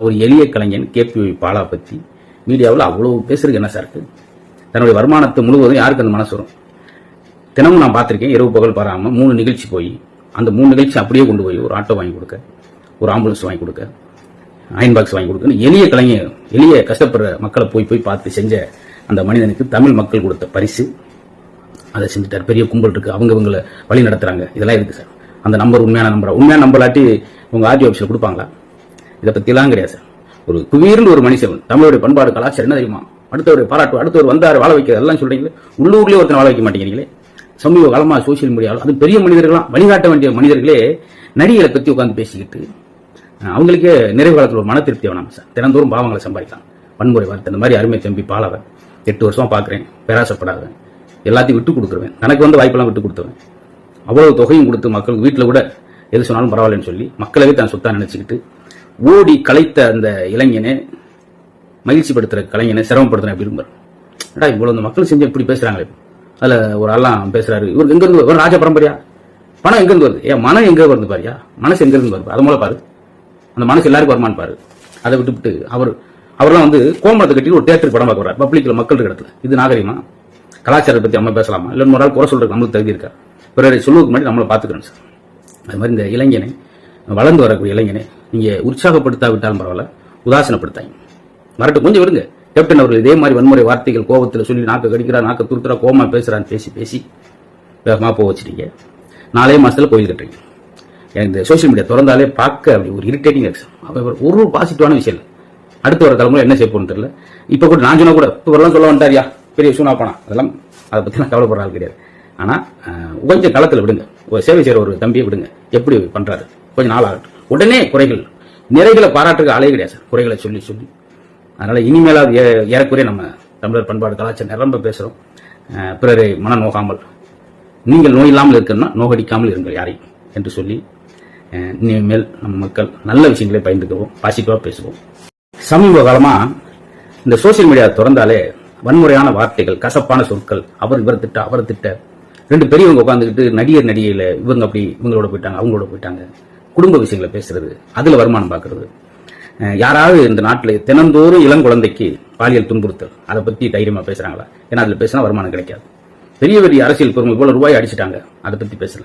ஒரு எளிய கலைஞன் கேபி பாலா பற்றி மீடியாவில் அவ்வளோ பேசுறதுக்கு என்ன சார் இருக்குது தன்னுடைய வருமானத்தை முழுவதும் யாருக்கு அந்த மனசு வரும்? தினமும் நான் பார்த்துருக்கேன் இரவு பகல் பாராமல் மூணு நிகழ்ச்சி போய் அந்த மூணு நிகழ்ச்சி அப்படியே கொண்டு போய் ஒரு ஆட்டோ வாங்கி கொடுக்க ஒரு ஆம்புலன்ஸ் வாங்கி கொடுக்க அயன் பாக்ஸ் வாங்கி கொடுக்க எளிய கலைஞர் எளிய கஷ்டப்படுற மக்களை போய் போய் பார்த்து செஞ்ச அந்த மனிதனுக்கு தமிழ் மக்கள் கொடுத்த பரிசு. அதை செஞ்சுட்டார். பெரிய கும்பல் இருக்கு. அவங்க இவங்களை வழி நடத்துறாங்க. இதெல்லாம் இருக்கு சார் அந்த நம்பர் உண்மையான நம்பரா உண்மையான நம்பர் உங்க ஆர்டி ஆஃபீஸில் கொடுப்பாங்களா? இதை பத்திலாம் கிடையாது சார். ஒரு குவீர்னு ஒரு மனுஷன் தமிழுடைய பண்பாடு கலாச்சாரம் என்ன தெரியுமா? அடுத்தவர் பாராட்டு அடுத்தவர் வந்தார் வாழ வைக்கிறது எல்லாம் சொல்றீங்களே? உள்ளூர்லேயே ஒருத்தர் வாழ வைக்க மாட்டேங்கிறீங்களே? சமீப காலமா சோசியல் மீடியாவில் அது பெரிய மனிதர்களாம் வழிகாட்ட வேண்டிய மனிதர்களே நடிகளை பத்தி உட்காந்து பேசிக்கிட்டு அவங்களுக்கே நிறைவு காலத்தில் ஒரு மன திருப்தி வேணாம் சார். தினந்தோறும் பாவங்களை சம்பாதிக்கலாம். வன்முறை வார்த்தை இந்த மாதிரி அருமை தம்பி பாலவ எட்டு வருஷமா பார்க்குறேன் பேராசப்படாத எல்லாத்தையும் விட்டு கொடுத்துருவேன். தனக்கு வந்து வாய்ப்பெல்லாம் விட்டு கொடுத்துருவேன். அவ்வளவு தொகையும் கொடுத்து மக்களுக்கு வீட்டில் கூட எது சொன்னாலும் பரவாயில்லன்னு சொல்லி மக்களவே தான் சொத்தா நினைச்சுக்கிட்டு ஓடி கலைத்த அந்த இளைஞனை மகிழ்ச்சிப்படுத்துகிற கலைஞனை சிரமப்படுத்துற விரும்புறேன் ஏடா இவ்வளவு இந்த மக்கள் செஞ்சு இப்படி பேசுறாங்களே? அதுல ஒரு ஆள்லாம் பேசுறாரு. இவருக்கு எங்க இருந்து ராஜ பரம்பரையா? பணம் எங்க இருந்து வருது? ஏன் மனம் எங்க வருது பாரியா? மனசு எங்க இருந்து வருது? அது மூலம் பாரு. அந்த மனசு எல்லாருக்கும் வருமானு பாரு. அதை விட்டுவிட்டு அவர் அவர்லாம் வந்து கோமரத்தை கட்டி ஒரு தேட்டருக்கு படம் பார்க்க வர்றாரு. பப்ளிக்ல மக்கள் இடத்துல. இது நாகரிகமா? கலாச்சாரத்தை பத்தி நம்ம பேசலாமா? இல்லை ஒரு ஆள் குறை சொல்றதுக்கு நம்மளுக்கு தகுதி இருக்கா? பிறரை சொல்லுவதுக்கு முன்னாடி நம்மளை பார்த்துக்கணும் சார். அது மாதிரி இந்த இளைஞனை வளர்ந்து வரக்கூடிய இளைஞனை நீங்கள் உற்சாகப்படுத்தாவிட்டாலும் பரவாயில்ல உதாசனப்படுத்தாங்க வரட்டும் கொஞ்சம் விடுங்க கேப்டன் அவர்கள் இதே மாதிரி வன்முறை வார்த்தைகள் கோபத்தில் சொல்லி நாக்க கடிக்கிறா நாக்க துருத்துறா கோமா பேசுகிறான்னு பேசி பேசி வேகமாக போக வச்சுட்டீங்க. நாலே மாதத்தில் கோயில் கட்டுறீங்க. எனக்கு இந்த சோஷியல் மீடியா திறந்தாலே பார்க்க அப்படி ஒரு இரிட்டேட்டிங் இருக்கு ஒரு பாசிட்டிவான விஷயம் இல்லை. அடுத்து வர தலைமுறை என்ன செய்ய போகணும்னு தெரியல. இப்போ கூட நான் சொன்னால் கூட இப்போ வரலாம் சொல்ல வந்துட்டாரியா? பெரிய சூனா போனா. அதெல்லாம் அதை பற்றி நான் கவலைப்படுற ஆள் கிடையாது. ஆனால் கொஞ்சம் களத்தில் விடுங்க. ஒரு சேவை செய்கிற ஒரு தம்பியை விடுங்க. எப்படி பண்ணுறாரு கொஞ்சம் நாள் ஆகட்டும் உடனே குறைகள். நிறைகளை பாராட்டுக்கு ஆளே கிடையாது சார். குறைகளை சொல்லி சொல்லி. அதனால இனிமேலாவது ஏ- ஏறக்குறைய நம்ம தமிழர் பண்பாடு கலாச்சாரம் நிரம்ப பேசுகிறோம் பிறரை மன நோகாமல். நீங்கள் நோய் இல்லாமல் இருக்கணும்னா நோகடிக்காமல் இருங்கள் யாரையும் என்று சொல்லி இனிமேல் நம்ம மக்கள் நல்ல விஷயங்களை பயந்துக்குவோம் பாசிட்டிவாக பேசுவோம். சமீப காலமாக இந்த சோசியல் மீடியா திறந்தாலே வன்முறையான வார்த்தைகள் கசப்பான சொற்கள் அவர் இவர் திட்ட அவர் திட்ட. ரெண்டு பெரியவங்க உட்காந்துக்கிட்டு நடிகர் நடிகையில் இவங்க அப்படி இவங்களோட போயிட்டாங்க அவங்களோட போயிட்டாங்க. குடும்ப விஷயங்களை பேசுறது அதுல வருமானம் பார்க்கறது அஹ் யாராவது இந்த நாட்டில் தினந்தோறும் இளங்குழந்தைக்கு பாலியல் துன்புறுத்தல் அதை பத்தி தைரியமா பேசுறாங்களா? ஏன்னா அதுல பேசினா வருமானம் கிடைக்காது. பெரிய பெரிய அரசியல் பெருமை போல ரூபாய் அடிச்சிட்டாங்க அதை பத்தி பேசல.